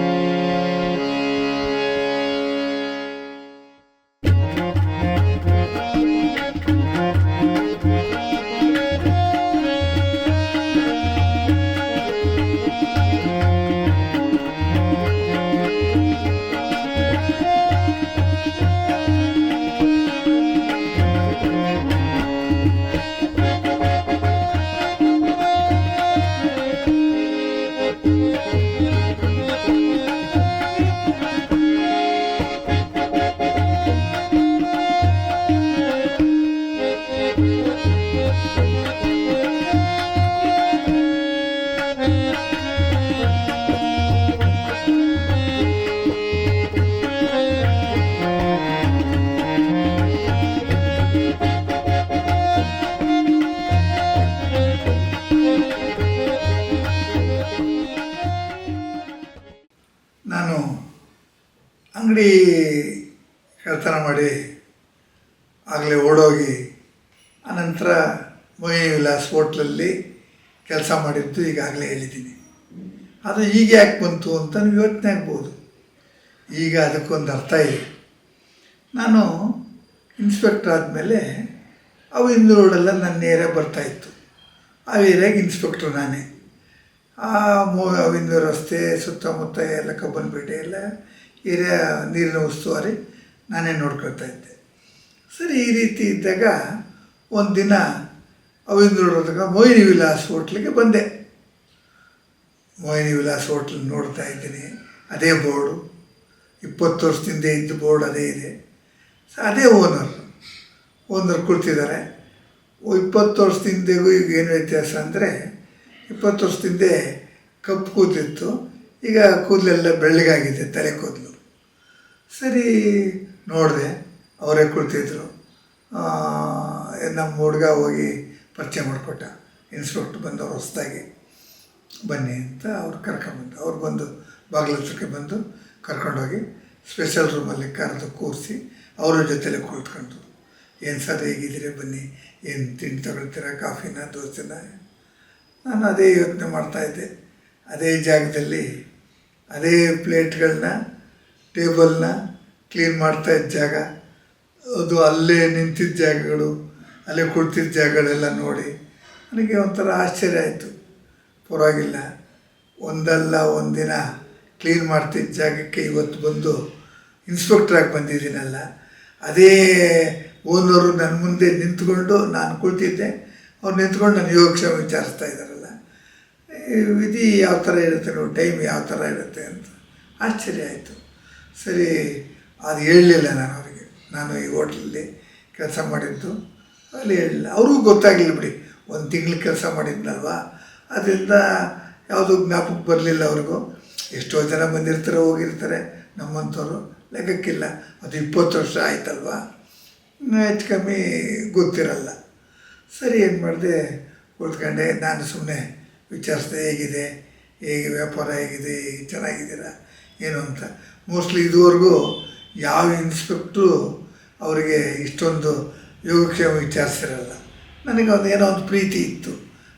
ನಾನು ಅಂಗಡಿ ಕಳ್ತನ ಮಾಡಿ ಆಗಲೇ ಓಡೋಗಿ, ಆನಂತರ ಮೊಯ್ನಿ ವಿಲಾಸ್ ಹೋಟ್ಲಲ್ಲಿ ಕೆಲಸ ಮಾಡಿದ್ದು ಈಗಾಗಲೇ ಹೇಳಿದ್ದೀನಿ. ಅದು ಈಗ ಯಾಕೆ ಬಂತು ಅಂತ ನೀವು ಯೋಚನೆ ಆಗ್ಬೋದು. ಈಗ ಅದಕ್ಕೊಂದು ಅರ್ಥ ಇದೆ. ನಾನು ಇನ್ಸ್ಪೆಕ್ಟರ್ ಆದಮೇಲೆ ಅವು ಇಂದು ರೋಡೆಲ್ಲ ನನ್ನ ಏರಿಯಾ ಬರ್ತಾಯಿತ್ತು ಆ ಏರಿಯಾಗೆ ಇನ್ಸ್ಪೆಕ್ಟ್ರು ನಾನೇ. ಆ ಮೋ ಅವಿಂದು ರಸ್ತೆ ಸುತ್ತಮುತ್ತ ಎಲ್ಲ ಕಬ್ಬನ್ಪೇಟೆ ಎಲ್ಲ ಏರಿಯಾ ನೀರಿನ ಉಸ್ತುವಾರಿ ನಾನೇ ನೋಡ್ಕೊಳ್ತಾ ಇದ್ದೆ. ಸರಿ, ಈ ರೀತಿ ಇದ್ದಾಗ ಒಂದು ದಿನ ಅವಿಂದ ರೋಡ್ದಾಗ ಮೋಹಿನಿ ವಿಲಾಸ್ ಹೋಟ್ಲಿಗೆ ಬಂದೆ. ಮೋಹಿನಿ ವಿಲಾಸ್ ಹೋಟ್ಲ್ ನೋಡ್ತಾ ಇದ್ದೀನಿ, ಅದೇ ಬೋರ್ಡು. ಇಪ್ಪತ್ತು ವರ್ಷದಿಂದ ಇದ್ದ ಬೋರ್ಡ್ ಅದೇ ಇದೆ. ಅದೇ ಓನರ್ ಓನರ್ ಕುಳಿತಿದ್ದಾರೆ. ಇಪ್ಪತ್ತು ವರ್ಷದಿಂದೆಗೂ ಈಗ ಏನು ವ್ಯತ್ಯಾಸ ಅಂದರೆ, ಇಪ್ಪತ್ತು ವರ್ಷದಿಂದೆ ಕಪ್ಪು ಕೂದಲಿತ್ತು. ಈಗ ಕೂದಲೆಲ್ಲ ಬೆಳ್ಳಗಾಗಿದೆ, ತಲೆ ಕೂದಲು. ಸರಿ, ನೋಡಿದೆ. ಅವರೇ ಕುಳಿತಿದ್ರು. ನಮ್ಮ ಹುಡುಗ ಹೋಗಿ ಪರಿಚಯ ಮಾಡಿಕೊಟ್ಟ. ಇನ್ಸ್ಪೆಕ್ಟ್ರ್ ಬಂದವರು ಹೊಸದಾಗಿ. ಬನ್ನಿ ಅಂತ ಅವ್ರು ಕರ್ಕೊಂಡ್ಬಂದು ಅವ್ರು ಬಂದು ಬಾಗಿಲತ್ರಕ್ಕೆ ಬಂದು ಕರ್ಕೊಂಡೋಗಿ ಸ್ಪೆಷಲ್ ರೂಮಲ್ಲಿ ಕರೆದು ಕೂರಿಸಿ ಅವರ ಜೊತೆಲೇ ಕುಳಿತ್ಕೊಂಡ್ರು. ಏನು ಸರ್ ಹೇಗಿದ್ದೀರಿ? ಬನ್ನಿ. ಏನು ತಿಂಡಿ ತಗೊಳ್ತೀರಾ? ಕಾಫಿನ, ದೋಸೆನ? ನಾನು ಅದೇ ಯೋಚನೆ ಮಾಡ್ತಾಯಿದ್ದೆ ಅದೇ ಜಾಗದಲ್ಲಿ, ಅದೇ ಪ್ಲೇಟ್ಗಳನ್ನ ಟೇಬಲ್ನ ಕ್ಲೀನ್ ಮಾಡ್ತಾ ಇದ್ದ ಜಾಗ. ಅದು ಅಲ್ಲೇ ನಿಂತಿದ್ದ ಜಾಗಗಳು, ಅಲ್ಲೇ ಕುಳಿತಿದ್ದ ಜಾಗಗಳೆಲ್ಲ ನೋಡಿ ನನಗೆ ಒಂಥರ ಆಶ್ಚರ್ಯ ಆಯಿತು. ಪರವಾಗಿಲ್ಲ. ಒಂದಲ್ಲ ಒಂದಿನ ಕ್ಲೀನ್ ಮಾಡ್ತಿದ್ದ ಜಾಗಕ್ಕೆ ಇವತ್ತು ಬಂದು ಇನ್ಸ್ಪೆಕ್ಟ್ರಾಗಿ ಬಂದಿದ್ದೀನಲ್ಲ. ಅದೇ ಓನರು ನನ್ನ ಮುಂದೆ ನಿಂತ್ಕೊಂಡು ನಾನು ಕುಳಿತಿದ್ದೆ. ಅವ್ರು ನಿಂತ್ಕೊಂಡು ನಾನು ಯೋಗಕ್ಷೇಮ ವಿಚಾರಿಸ್ತಾ ಇದ್ದಾರಲ್ಲ. ವಿಧಿ ಯಾವ ಥರ ಇರುತ್ತೆ ನೋಡಿ, ಟೈಮ್ ಯಾವ ಥರ ಇರುತ್ತೆ ಅಂತ. ಆಶ್ಚರ್ಯ ಆಯಿತು. ಸರಿ, ಅದು ಹೇಳಲಿಲ್ಲ ನಾನು ಅವರಿಗೆ. ನಾನು ಈ ಹೋಟ್ಲಲ್ಲಿ ಕೆಲಸ ಮಾಡಿದ್ದು. ಅಲ್ಲಿ ಹೇಳಿಲ್ಲ ಅವ್ರಿಗೂ ಗೊತ್ತಾಗಲಿಲ್ಲ ಬಿಡಿ. ಒಂದು ತಿಂಗಳು ಕೆಲಸ ಮಾಡಿದ್ನಲ್ವ? ಅದರಿಂದ ಯಾವುದೂ ಜ್ಞಾಪಕ ಬರಲಿಲ್ಲ ಅವ್ರಿಗೂ. ಎಷ್ಟೋ ಜನ ಬಂದಿರ್ತಾರೆ, ಹೋಗಿರ್ತಾರೆ. ನಮ್ಮಂಥವ್ರು. ಲೆಕ್ಕಕ್ಕಿಲ್ಲ. ಅದು ಇಪ್ಪತ್ತು ವರ್ಷ ಆಯ್ತಲ್ವ? ಹೆಚ್ಚು ಕಮ್ಮಿ ಗೊತ್ತಿರಲ್ಲ. ಸರಿ, ಏನು ಮಾಡಿದೆ? ಕೂತ್ಕೊಂಡೆ. ನಾನು ಸುಮ್ಮನೆ ವಿಚಾರಿಸ್ದೆ, ಹೇಗಿದೆ? ಹೇಗೆ ವ್ಯಾಪಾರ ಹೇಗಿದೆ? ಹೇಗೆ ಚೆನ್ನಾಗಿದ್ದೀರಾ? ಏನು ಅಂತ. ಮೋಸ್ಟ್ಲಿ ಇದುವರೆಗೂ ಯಾವ ಇನ್ಸ್ಪೆಕ್ಟ್ರು ಅವರಿಗೆ ಇಷ್ಟೊಂದು ಯೋಗಕ್ಷೇಮ ವಿಚಾರಿಸಿರಲ್ಲ. ನನಗೆ ಒಂದು ಏನೋ ಒಂದು ಪ್ರೀತಿ ಇತ್ತು.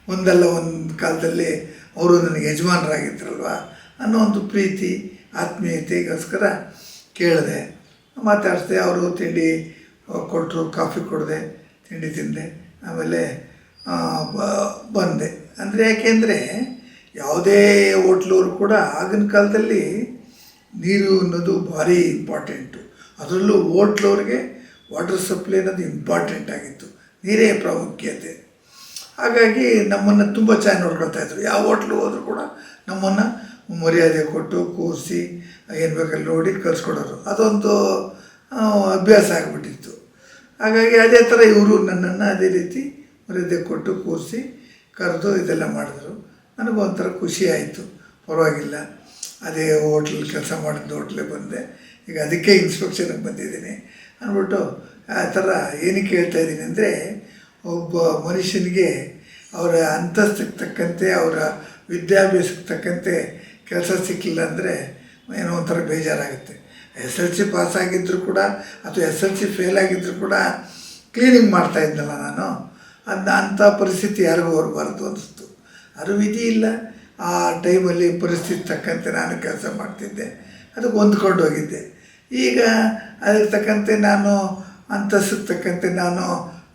ಒಂದಲ್ಲ ಒಂದು ಕಾಲದಲ್ಲಿ ಅವರು ನನಗೆ ಯಜಮಾನರಾಗಿದ್ರಲ್ವ? ಅನ್ನೋ ಒಂದು ಪ್ರೀತಿ, ಆತ್ಮೀಯತೆಗೋಸ್ಕರ ಕೇಳಿದೆ. ಮಾತಾಡಿಸ್ದೆ, ಅವರು ತಿಂಡಿ ಕೊಟ್ಟರು, ಕಾಫಿ ಕೊಡಿದೆ, ತಿಂಡಿ ತಿಂದೆ, ಆಮೇಲೆ ಬಂದೆ. ಅಂದರೆ ಯಾಕೆಂದರೆ ಯಾವುದೇ ಹೋಟ್ಲವರು ಕೂಡ ಆಗಿನ ಕಾಲದಲ್ಲಿ ನೀರು ಅನ್ನೋದು ಭಾರಿ ಇಂಪಾರ್ಟೆಂಟು ಅದರಲ್ಲೂ ಓಟ್ಲವ್ರಿಗೆ ವಾಟರ್ ಸಪ್ಲೈ ಅನ್ನೋದು ಇಂಪಾರ್ಟೆಂಟ್ ಆಗಿತ್ತು. ನೀರೇ ಪ್ರಾಮುಖ್ಯತೆ. ಹಾಗಾಗಿ ನಮ್ಮನ್ನು ತುಂಬ ಚೆನ್ನಾಗಿ ನೋಡ್ಕೊಳ್ತಾ ಇದ್ರು. ಯಾವ ಹೋಟ್ಲು ಹೋದರೂ ಕೂಡ ನಮ್ಮನ್ನು ಮರ್ಯಾದೆ ಕೊಟ್ಟು ಕೂರಿಸಿ ಏನು ಬೇಕಲ್ಲಿ ನೋಡಿ ಕಳಿಸ್ಕೊಡೋರು. ಅದೊಂದು ಅಭ್ಯಾಸ ಆಗಿಬಿಟ್ಟಿತ್ತು. ಹಾಗಾಗಿ ಅದೇ ಥರ ಇವರು ನನ್ನನ್ನು ಅದೇ ರೀತಿ ಮರ್ಯಾದೆ ಕೊಟ್ಟು ಕೂರಿಸಿ ಕರೆದು ಇದೆಲ್ಲ ಮಾಡಿದ್ರು. ನನಗೊಂಥರ ಖುಷಿ ಆಯಿತು. ಪರವಾಗಿಲ್ಲ. ಅದೇ ಹೋಟ್ಲ್ ಕೆಲಸ ಮಾಡಿದ್ದು ಹೋಟ್ಲೇ ಬಂದೆ. ಈಗ ಅದಕ್ಕೆ ಇನ್ಸ್ಪೆಕ್ಷನಿಗೆ ಬಂದಿದ್ದೀನಿ. ಅಂದ್ಬಿಟ್ಟು ಆ ಥರ ಏನಕ್ಕೆ ಹೇಳ್ತಾ ಇದ್ದೀನಿ ಅಂದರೆ, ಒಬ್ಬ ಮನುಷ್ಯನಿಗೆ ಅವರ ಅಂತಸ್ತಿಗೆ ತಕ್ಕಂತೆ, ಅವರ ವಿದ್ಯಾಭ್ಯಾಸಕ್ಕೆ ತಕ್ಕಂತೆ ಕೆಲಸ ಸಿಕ್ಕಿಲ್ಲ ಅಂದರೆ ಏನೋ ಒಂಥರ ಬೇಜಾರಾಗುತ್ತೆ. ಎಸ್ ಎಲ್ ಸಿ ಪಾಸ್ ಆಗಿದ್ದರೂ ಕೂಡ ಅಥವಾ ಎಸ್ ಎಲ್ ಸಿ ಫೇಲ್ ಆಗಿದ್ದರೂ ಕೂಡ ಕ್ಲೀನಿಂಗ್ ಮಾಡ್ತಾ ಇದ್ನಲ್ಲ ನಾನು ಅದನ್ನ ಅಂಥ ಪರಿಸ್ಥಿತಿ ಯಾರಿಗೂ ಬರಬಾರ್ದು ಅನಿಸ್ತು. ಅದು ವಿಧಿ ಇಲ್ಲ. ಆ ಟೈಮಲ್ಲಿ ಪರಿಸ್ಥಿತಿ ತಕ್ಕಂತೆ ನಾನು ಕೆಲಸ ಮಾಡ್ತಿದ್ದೆ. ಅದಕ್ಕೆ ಹೊಂದ್ಕೊಂಡು ಹೋಗಿದ್ದೆ. ಈಗ ಅದಕ್ಕೆ ತಕ್ಕಂತೆ ನಾನು ಅಂತಸ್ತಿಗೆ ತಕ್ಕಂತೆ ನಾನು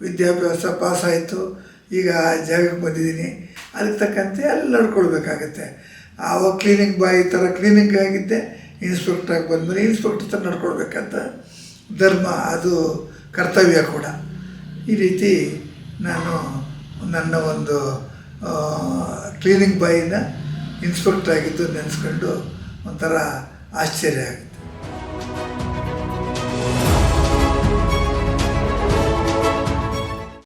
ವಿದ್ಯಾಭ್ಯಾಸ ಪಾಸಾಯಿತು. ಈಗ ಜಾಗಕ್ಕೆ ಬಂದಿದ್ದೀನಿ. ಅದಕ್ಕೆ ತಕ್ಕಂತೆ ಅಲ್ಲಿ ನಡ್ಕೊಳ್ಬೇಕಾಗತ್ತೆ. ಆವಾಗ ಕ್ಲೀನಿಂಗ್ ಬಾಯ್ ಥರ ಕ್ಲೀನಿಂಗ್ ಆಗಿದ್ದೆ. ಇನ್ಸ್ಪೆಕ್ಟ್ರಾಗಿ ಬಂದಮೇಲೆ ಇನ್ಸ್ಪೆಕ್ಟರ್ ಥರ ನಡ್ಕೊಳ್ಬೇಕಂತ ಧರ್ಮ, ಅದು ಕರ್ತವ್ಯ ಕೂಡ. ಈ ರೀತಿ ನಾನು ನನ್ನ ಒಂದು ಕ್ಲೀನಿಂಗ್ ಬಾಯಿನ ಇನ್ಸ್ಪೆಕ್ಟ್ರ್ ಆಗಿದ್ದು ನೆನೆಸ್ಕೊಂಡು ಒಂಥರ ಆಶ್ಚರ್ಯ ಆಗುತ್ತೆ.